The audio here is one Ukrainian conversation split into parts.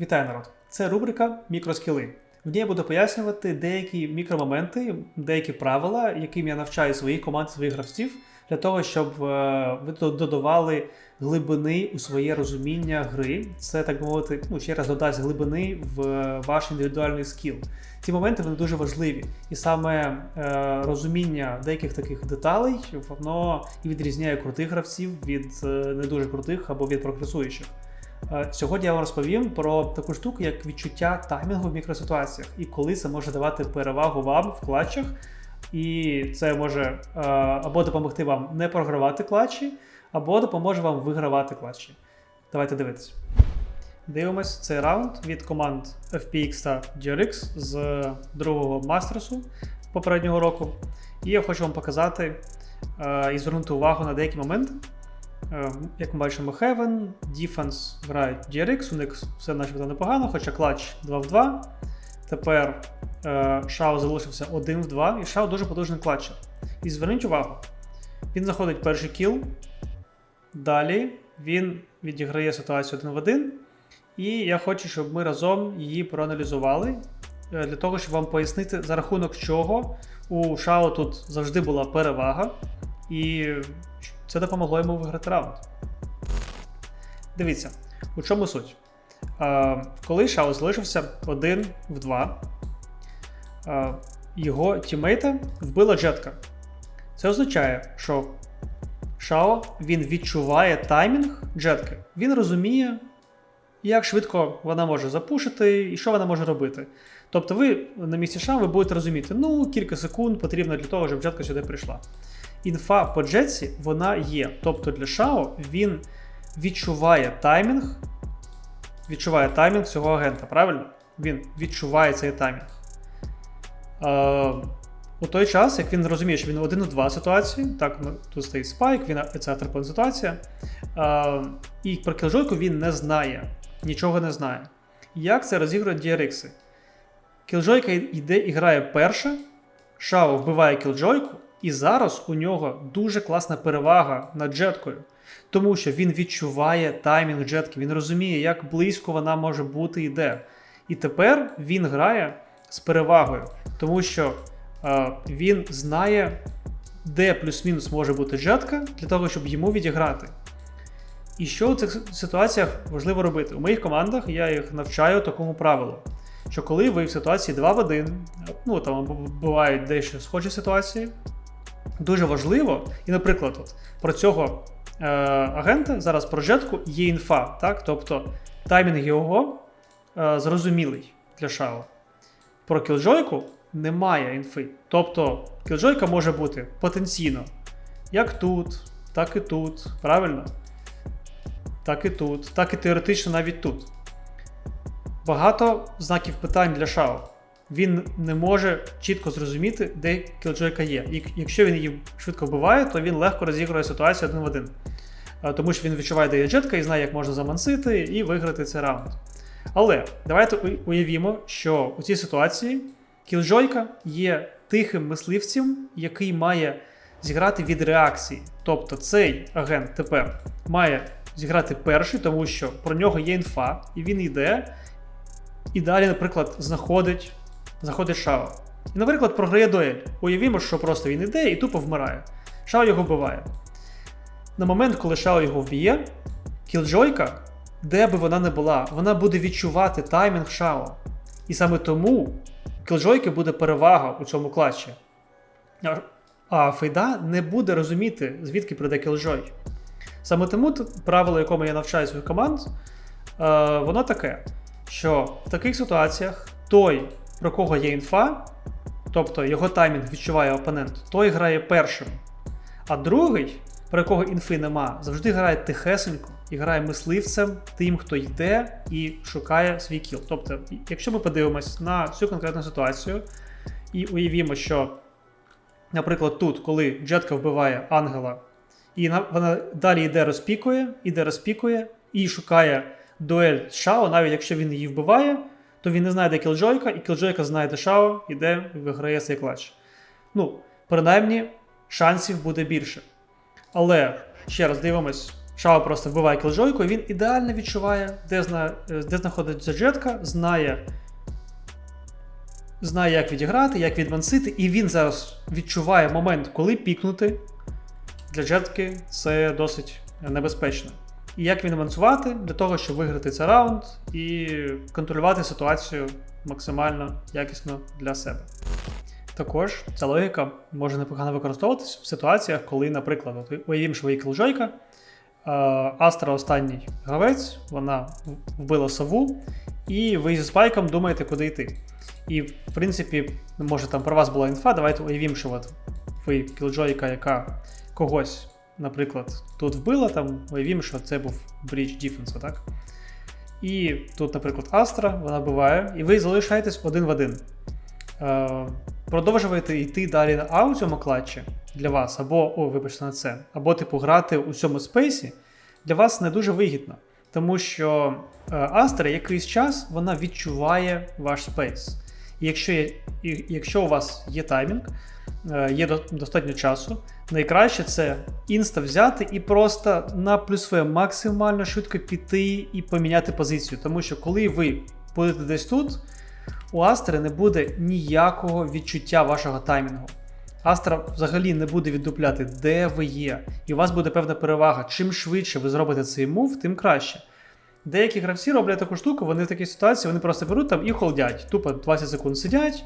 Вітаю народ! Це рубрика Мікроскіли. В ній я буду пояснювати деякі мікромоменти, деякі правила, яким я навчаю своїх команд, своїх гравців, для того, щоб е, ви додавали глибини у своє розуміння гри. Це так мовити, ну ще раз додасть глибини в е, ваш індивідуальний скіл. Ці моменти вони дуже важливі, і саме е, розуміння деяких таких деталей воно і відрізняє крутих гравців від е, не дуже крутих або від прогресуючих. Е, Сьогодні я вам розповім про таку штуку, як відчуття таймінгу в мікроситуаціях, і коли це може давати перевагу вам в клатчах, і це може е, або допомогти вам не програвати клатчі, або допоможе вам вигравати клатчі. Давайте дивитися. Дивимось цей раунд від команд FPX та GRX з другого мастерсу попереднього року. І я хочу вам показати е, і звернути увагу на деякі моменти. Е, Як ми бачимо, Heaven, Defense грають GRX, у них все начебто непогано, хоча клатч 2 в 2. Тепер е, Шао залишився 1 в 2, і Шао дуже потужний клатчер. І зверніть увагу, він заходить перший кіл, далі він відіграє ситуацію 1 в 1. І я хочу, щоб ми разом її проаналізували е, для того, щоб вам пояснити, за рахунок чого у Шао тут завжди була перевага, і це допомогло йому виграти раунд. Дивіться, у чому суть? Коли Шао залишився один в 2, е, його тімейта вбила джетка. Це означає, що Шао він відчуває таймінг джетки. Він розуміє, як швидко вона може запушити і що вона може робити. Тобто, ви на місці Шао ви будете розуміти, ну, кілька секунд потрібно для того, щоб джетка сюди прийшла. Інфа по джетсі вона є. Тобто для Шао він відчуває таймінг, відчуває таймінг цього агента, правильно? Він відчуває цей таймінг. Е, у той час, як він розуміє, що він один у два ситуації, так, тут стоїть спайк, він це атрапон ситуація. Е, і про кілджойку він не знає, нічого не знає. Як це розігрують DRX? Кілджойка йде і грає перша, Шао вбиває кілджойку, і зараз у нього дуже класна перевага над джеткою. Тому що він відчуває таймінг джетки, він розуміє, як близько вона може бути і де. І тепер він грає з перевагою, тому що е, він знає, де плюс-мінус може бути джетка, для того, щоб йому відіграти. І що у цих ситуаціях важливо робити? У моїх командах я їх навчаю такому правилу. Що коли ви в ситуації 2 в 1, ну там бувають дещо схожі ситуації, дуже важливо, і, наприклад, от, про цього е, агента зараз про джетку є інфа, так? тобто таймінг його е, зрозумілий для Шао. Про кілджойку немає інфи. Тобто кілджойка може бути потенційно як тут, так і тут, правильно? Так і тут, так і теоретично навіть тут. Багато знаків питань для Шао. Він не може чітко зрозуміти, де кілджойка є. І якщо він її швидко вбиває, то він легко розігрує ситуацію один в один. Е, Тому що він відчуває, де є джетка і знає, як можна замансити і виграти цей раунд. Але давайте уявімо, що у цій ситуації кілджойка є тихим мисливцем, який має зіграти від реакції. Тобто цей агент тепер має зіграти перший, тому що про нього є інфа, і він йде. І далі, наприклад, знаходить заходить Шао. І, наприклад, програє дуель. Уявімо, що просто він іде і тупо вмирає. Шао його вбиває. На момент, коли Шао його вб'є, кілджойка, де би вона не була, вона буде відчувати таймінг Шао. І саме тому кілджойки буде перевага у цьому клатчі. А- А Фейда не буде розуміти, звідки прийде кілджой. Саме тому правило, якому я навчаю своїх команд, е, воно таке, що в таких ситуаціях той, про кого є інфа, тобто його таймінг відчуває опонент, той грає першим. А другий, про якого інфи нема, завжди грає тихесенько і грає мисливцем, тим, хто йде і шукає свій кіл. Тобто, якщо ми подивимось на цю конкретну ситуацію і уявімо, що, наприклад, тут, коли Джетка вбиває ангела, і вона далі йде розпікує, іде розпікує і шукає дуель Шао, навіть якщо він її вбиває, то він не знає, де кілджойка, і кілджойка знає, де Шао, іде і виграє цей клатч. Ну, принаймні, шансів буде більше. Але ще раз дивимось Шао просто вбиває кілджойку, і він ідеально відчуває, де, зна... е, де знаходиться джетка, знає, знає, як відіграти, як відмансити, і він зараз відчуває момент, коли пікнути. Для джетки це досить небезпечно. І як він мансувати для того, щоб виграти цей раунд і контролювати ситуацію максимально якісно для себе. Також ця логіка може непогано використовуватись в ситуаціях, коли, наприклад, от уявімо, що ви кілджойка, е, Астра останній гравець, вона вбила сову, і ви зі спайком думаєте, куди йти. І, в принципі, може там про вас була інфа, давайте уявімо, що от ви кілджойка, яка когось, наприклад, тут вбила, там уявімо, що це був бріч діфенсу, так? І тут, наприклад, Астра, вона вбиває, і ви залишаєтесь один в один. Е, продовжуєте йти далі на А у цьому клатчі для вас, або, о, вибачте на це, або, типу, грати у цьому спейсі для вас не дуже вигідно. Тому що е, Астра якийсь час вона відчуває ваш спейс. І якщо, є, і, якщо у вас є таймінг, е, є до- достатньо часу, найкраще це інста взяти і просто на плюс В максимально швидко піти і поміняти позицію. Тому що коли ви будете десь тут, у Астри не буде ніякого відчуття вашого таймінгу. Астра взагалі не буде віддупляти, де ви є, і у вас буде певна перевага. Чим швидше ви зробите цей мув, тим краще. Деякі гравці роблять таку штуку, вони в такій ситуації вони просто беруть там і холдять. Тупо 20 секунд сидять,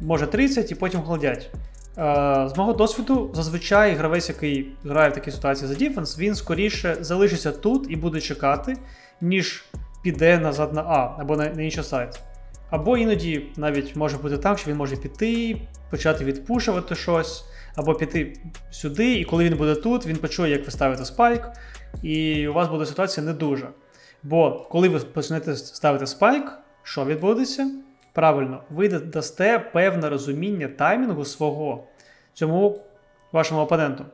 може 30 і потім холдять. Е, з мого досвіду, зазвичай гравець, який грає в такій ситуації за дефенс, він скоріше залишиться тут і буде чекати, ніж піде назад на А або на, на інший сайт. Або іноді навіть може бути так, що він може піти, почати відпушувати щось, або піти сюди, і коли він буде тут, він почує, як ви ставите спайк, і у вас буде ситуація не дуже. Бо коли ви почнете ставити спайк, що відбудеться? Правильно, ви дасте певне розуміння таймінгу свого цьому вашому опоненту.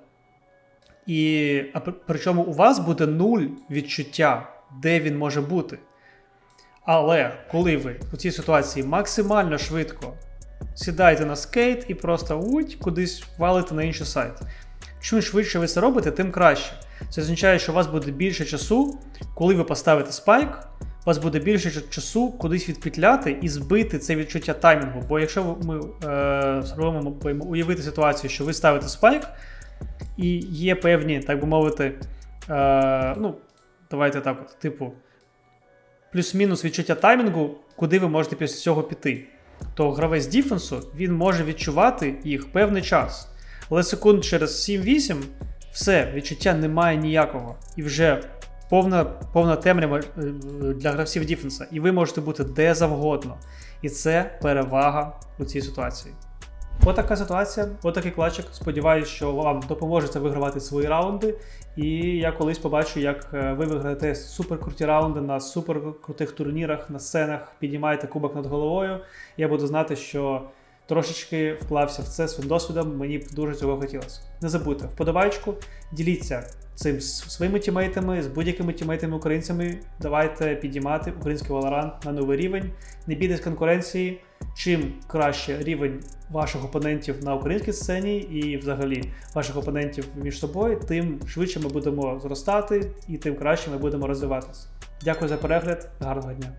І а при- причому у вас буде нуль відчуття, де він може бути. Але коли ви у цій ситуації максимально швидко сідаєте на скейт і просто уть, кудись валите на інший сайт. Чим швидше ви це робите, тим краще. Це означає, що у вас буде більше часу, коли ви поставите спайк, у вас буде більше часу кудись відпетляти і збити це відчуття таймінгу. Бо якщо ми е, спробуємо уявити ситуацію, що ви ставите спайк, і є певні, так би мовити, е, ну, давайте так, от, типу, плюс-мінус відчуття таймінгу, куди ви можете після цього піти. То гравець діфенсу він може відчувати їх певний час. Але секунд через 7-8 все, відчуття немає ніякого. І вже повна, повна темрява е, для гравців діфенса. І ви можете бути де завгодно. І це перевага у цій ситуації. Отака ситуація, отакий клатчик. Сподіваюсь, що вам допоможе це вигравати свої раунди. І я колись побачу, як е, ви виграєте суперкруті раунди на суперкрутих турнірах, на сценах, піднімаєте кубок над головою. Я буду знати, що трошечки вклався в це своїм досвідом. Мені дуже цього хотілося. Не забудьте вподобайку, діліться цим з своїми тімейтами, з будь-якими тімейтами українцями. Давайте підіймати український Valorant на новий рівень. Не бійтесь конкуренції. Чим краще рівень ваших опонентів на українській сцені і взагалі ваших опонентів між собою, тим швидше ми будемо зростати і тим краще ми будемо розвиватися. Дякую за перегляд, гарного дня!